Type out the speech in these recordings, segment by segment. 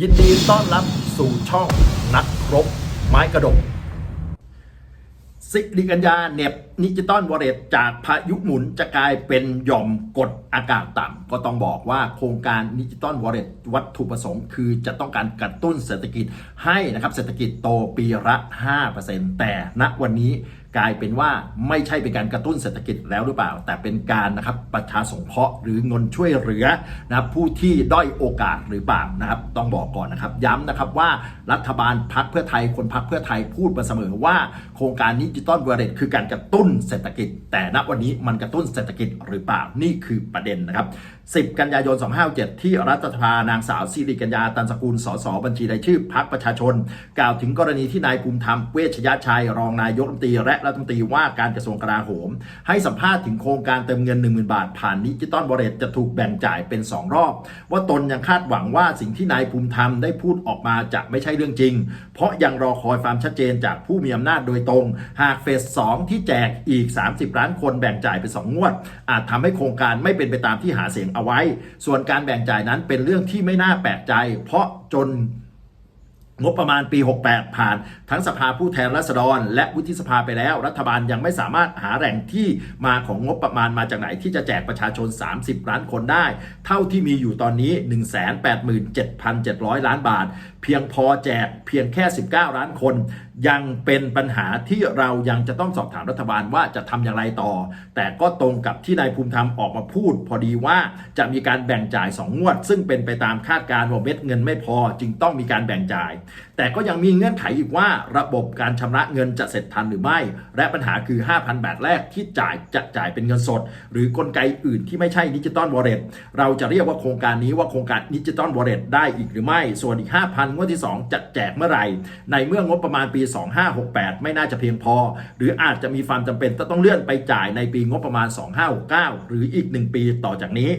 ยินดีต้อนรับสู่ช่องนักรบไม้กระดกสิริกัญญาเน็บนิจิตอลวอลเล็ตจากพายุหมุนจะกลายเป็นหย่อมกดอากาศต่ำก็ต้องบอกว่าโครงการนิจิตอลวอลเล็ตวัตถุประสงค์คือจะต้องการกระตุ้นเศรษฐกิจให้นะครับเศรษฐกิจโตปีละ 5%แต่ณวันนี้กลายเป็นว่าไม่ใช่เป็นการกระตุ้นเศรษฐกิจแล้วหรือเปล่า แต่เป็นการนะครับประชาสงเคราะห์หรือเงินช่วยเหลือนะครับผู้ที่ด้อยโอกาสหรือเปล่านะครับ ต้องบอกก่อนนะครับ ย้ำนะครับว่ารัฐบาลพักเพื่อไทยคนพักเพื่อไทยพูดมาเสมอว่า โครงการดิจิตอลวอลเล็ตคือการกระตุ้นต้นเศรษฐกิจ แต่ณวันนี้มันกระตุ้นเศรษฐกิจหรือเปล่านี่คือประเด็นนะครับ10 กันยายน 2567ที่รัฐสภานางสาวสิริกัญญาตันสกุลสสบัญชีรายชื่อพักประชาชน กล่าวถึงกรณีที่นายภูมิธรรมเวชยชัย รองนายกรัฐมนตรีและรัฐมนตรีว่าการกระทรวงกลาโหม ให้สัมภาษณ์ถึงโครงการเติมเงิน 10,000 บาท ผ่านดิจิตอลบอลเลตจะถูกแบ่งจ่ายเป็น 2 รอบ ว่าตนยังคาดหวังว่าสิ่งที่นายภูมิธรรมได้พูดออกมาจะไม่ใช่เรื่องจริง เพราะยังรอคอยความชัดเจนจากผู้มีอำนาจโดยตรง หากเฟส 2 ที่แจกอีก 30 ล้านคนแบ่งจ่ายเป็น 2 งวด อาจทำให้โครงการไม่เป็นไปตามที่หาเสียงเอาไว้ ส่วนการแบ่งจ่ายนั้นเป็นเรื่องที่ไม่น่าแปลกใจ เพราะจนงบประมาณปี 68 ผ่าน ทั้งสภาผู้แทนราษฎร และวุฒิสภาไปแล้ว รัฐบาลยังไม่สามารถหาแหล่งที่มาของงบประมาณมาจากไหนที่จะแจกประชาชน 30 ล้านคนได้ เท่าที่มีอยู่ตอนนี้ 187,700 ล้านบาท เพียงพอแจกเพียงแค่ 19 ล้านคนยังเป็นปัญหาที่เรายังจะต้องสอบถามรัฐบาลว่าจะทำอย่างไรต่อ แต่ก็ตรงกับที่นายภูมิธรรมออกมาพูด พอดีว่าจะมีการแบ่งจ่าย 2 งวด ซึ่งเป็นไปตามคาดการณ์ว่าเม็ดเงินไม่พอ จึงต้องมีการแบ่งจ่ายแต่ก็ยังมีเงื่อนไขอีกว่าระบบการชำระเงินจะเสร็จทันหรือไม่ และปัญหาคือ 5,000 บาทแรกที่จ่ายจะจ่ายเป็นเงินสด หรือกลไกอื่นที่ไม่ใช่ดิจิตอลวอลเล็ตเราจะเรียกว่าโครงการนี้ว่าโครงการดิจิตอลวอลเล็ตได้อีกหรือไม่ ส่วนอีก 5,000 งวดที่ 2 จะแจกเมื่อไหร่ ในเมื่องบประมาณปี 2568 ไม่น่าจะเพียงพอ หรืออาจจะมีความจำเป็นต้องเลื่อนไปจ่ายในปีงบประมาณ 2569 หรืออีก 1 ปีต่อจากนี้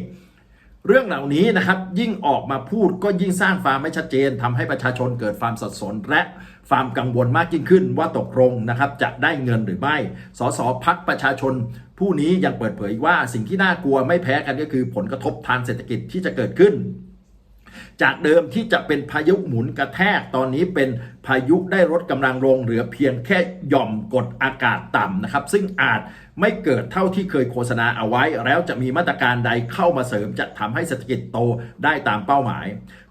เรื่องเหล่านี้นะครับยิ่งออกมาพูดก็ยิ่งสร้างความไม่ชัดเจนทำให้ประชาชนเกิดความสับสน และความกังวลมากยิ่งขึ้นว่าตกลงนะครับจะได้เงินหรือไม่ สสพักประชาชน ผู้นี้ยังเปิดเผยว่าสิ่งที่น่ากลัวไม่แพ้กันก็คือผลกระทบทางเศรษฐกิจที่จะเกิดขึ้น จากเดิมที่จะเป็นพายุหมุนกระแทกตอนนี้เป็นพายุได้ลดกำลังลงเหลือเพียงแค่หย่อมกดอากาศต่ำนะครับซึ่งอาจ ไม่เกิดเท่าที่เคยโฆษณาเอาไว้ แล้วจะมีมาตรการใดเข้ามาเสริมจะทำให้เศรษฐกิจโตได้ตามเป้าหมาย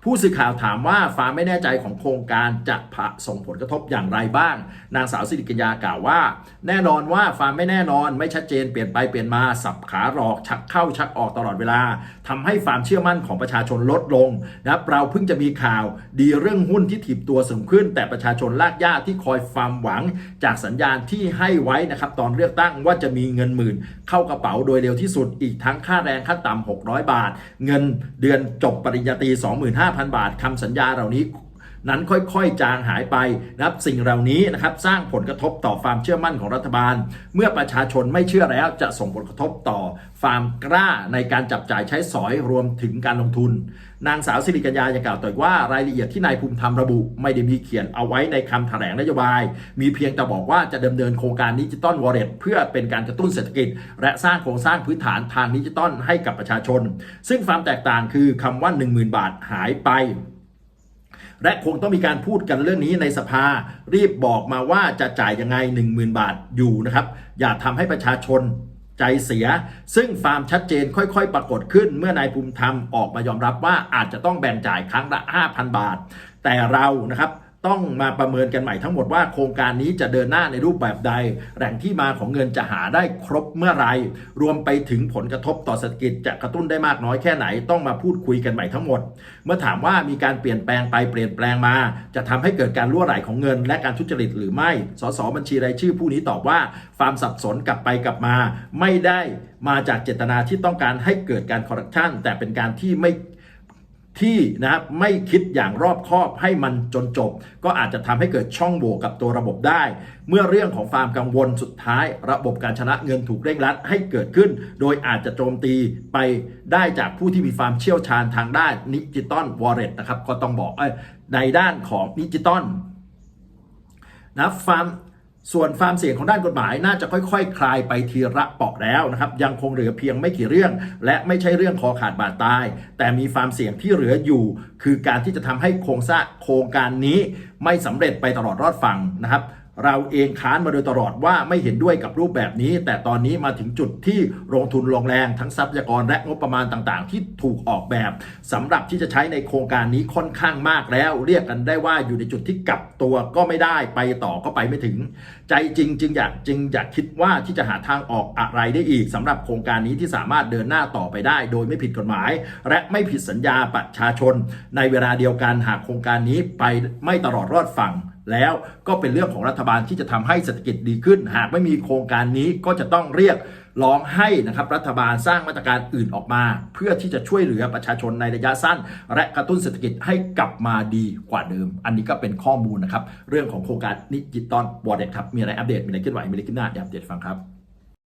ผู้สื่อข่าวถามว่าฟ้าไม่แน่ใจของโครงการจะส่งผลกระทบอย่างไรบ้าง นางสาวสิริกัญญากล่าวว่า แน่นอนว่าฟ้าไม่แน่นอนไม่ชัดเจนเปลี่ยนไปเปลี่ยนมาสับขาหลอกชักเข้าชักออกตลอดเวลาทำให้ความเชื่อมั่นของประชาชนลดลงนะเราเพิ่งจะมีข่าวดีเรื่องหุ้นที่ถีบตัวสูงขึ้น แต่ประชาชนลากย่าที่คอยความหวังจากสัญญาณที่ให้ไว้นะครับตอนเลือกตั้งว่าจะมีเงินหมื่น เข้ากระเป๋าโดยเร็วที่สุด อีกทั้งค่าแรงขั้นต่ำ600 บาท เงินเดือนจบปริญญาตรี25,000 บาทคำสัญญาเหล่านี้ นั้นค่อยๆ จางหายไปนะครับสิ่งเหล่านี้นะครับสร้างผลกระทบต่อความเชื่อมั่นของรัฐบาล เมื่อประชาชนไม่เชื่อแล้วจะส่งผลกระทบต่อความกล้าในการจับจ่ายใช้สอยรวมถึงการลงทุน นางสาวสิริกัญญายังกล่าวต่อว่ารายละเอียดที่นายภูมิธรรมระบุ ไม่ได้มีเขียนเอาไว้ในคำแถลงนโยบาย มีเพียงแต่บอกว่าจะดำเนินโครงการดิจิตอลวอลเล็ตเพื่อเป็นการกระตุ้นเศรษฐกิจ และสร้างโครงสร้างพื้นฐานทางดิจิตอลให้กับประชาชน ซึ่งความแตกต่างคือคำว่า 10,000 บาทหายไป และคงต้องมีการพูดกันเรื่องนี้ในสภา รีบบอกมาว่าจะจ่ายยังไง 10,000 บาทอยู่นะครับ อย่าทำให้ประชาชนใจเสีย ซึ่งความชัดเจนค่อยๆ ปรากฏขึ้น เมื่อนายภูมิธรรมออกมายอมรับว่าอาจจะต้องแบ่งจ่ายครั้งละ 5,000 บาท แต่เรานะครับ ต้องมาประเมินกันใหม่ทั้งหมดว่าโครงการนี้จะเดินหน้าในรูปแบบใด แหล่งที่มาของเงินจะหาได้ครบเมื่อไรรวมไปถึงผลกระทบต่อเศรษฐกิจจะกระตุ้นได้มากน้อยแค่ไหนต้องมาพูดคุยกันใหม่ทั้งหมด เมื่อถามว่ามีการเปลี่ยนแปลงไปเปลี่ยนแปลงมา จะทำให้เกิดการรั่วไหลของเงิน และการทุจริตหรือไม่ สสบัญชีรายชื่อผู้นี้ตอบว่าความสับสนกลับไปกลับมา ไม่ได้มาจากเจตนาที่ต้องการให้เกิดการคอร์รัปชันแต่เป็นการที่ไม่ ที่นะครับไม่คิดอย่างรอบคอบให้มันจนจบ ก็อาจจะทำให้เกิดช่องโหว่กับตัวระบบได้ เมื่อเรื่องของความกังวลสุดท้าย ระบบการชนะเงินถูกเร่งรัดให้เกิดขึ้น โดยอาจจะโจมตีไปได้จากผู้ที่มีความเชี่ยวชาญทางด้านดิจิตอลวอลเล็ตนะครับก็ต้องบอกในด้านของดิจิตอลนะความ ส่วนความเสี่ยงของด้านกฎหมายน่าจะค่อยๆคคลายไปทีละเปาะแล้วนะครับ ยังคงเหลือเพียงไม่กี่เรื่อง และไม่ใช่เรื่องคอขาดบาดตาย แต่มีความเสี่ยงที่เหลืออยู่ คือการที่จะทำให้โครงสร้างโครงการนี้ไม่สำเร็จไปตลอดรอดฝั่งนะครับ เราเองค้านมาโดยตลอดว่าไม่เห็นด้วยกับรูปแบบนี้ แต่ตอนนี้มาถึงจุดที่ลงทุนลงแรงทั้งทรัพยากรและงบประมาณต่างๆ ที่ถูกออกแบบสำหรับที่จะใช้ในโครงการนี้ค่อนข้างมากแล้ว เรียกกันได้ว่าอยู่ในจุดที่กลับตัวก็ไม่ได้ไปต่อก็ไปไม่ถึง ใจจริงจึงอยากจึงอยากคิดว่าที่จะหาทางออกอะไรได้อีกสำหรับโครงการนี้ที่สามารถเดินหน้าต่อไปได้ โดยไม่ผิดกฎหมาย และไม่ผิดสัญญาประชาชน ในเวลาเดียวกันหากโครงการนี้ไปไม่ตลอดรอดฝั่งแล้วก็เป็นเรื่องของรัฐบาลที่จะทำให้เศรษฐกิจดีขึ้น หากไม่มีโครงการนี้ก็จะต้องเรียกร้องให้นะครับรัฐบาลสร้างมาตรการอื่นออกมา เพื่อที่จะช่วยเหลือประชาชนในระยะสั้น และกระตุ้นเศรษฐกิจให้กลับมาดีกว่าเดิม อันนี้ก็เป็นข้อมูลนะครับ เรื่องของโครงการนิจิตอนบอลเล็ตครับ มีอะไรอัปเดตมีอะไรเคลื่อนไหวมีอะไรขึ้นหน้าเดี๋ยวอัปเดตฟังครับ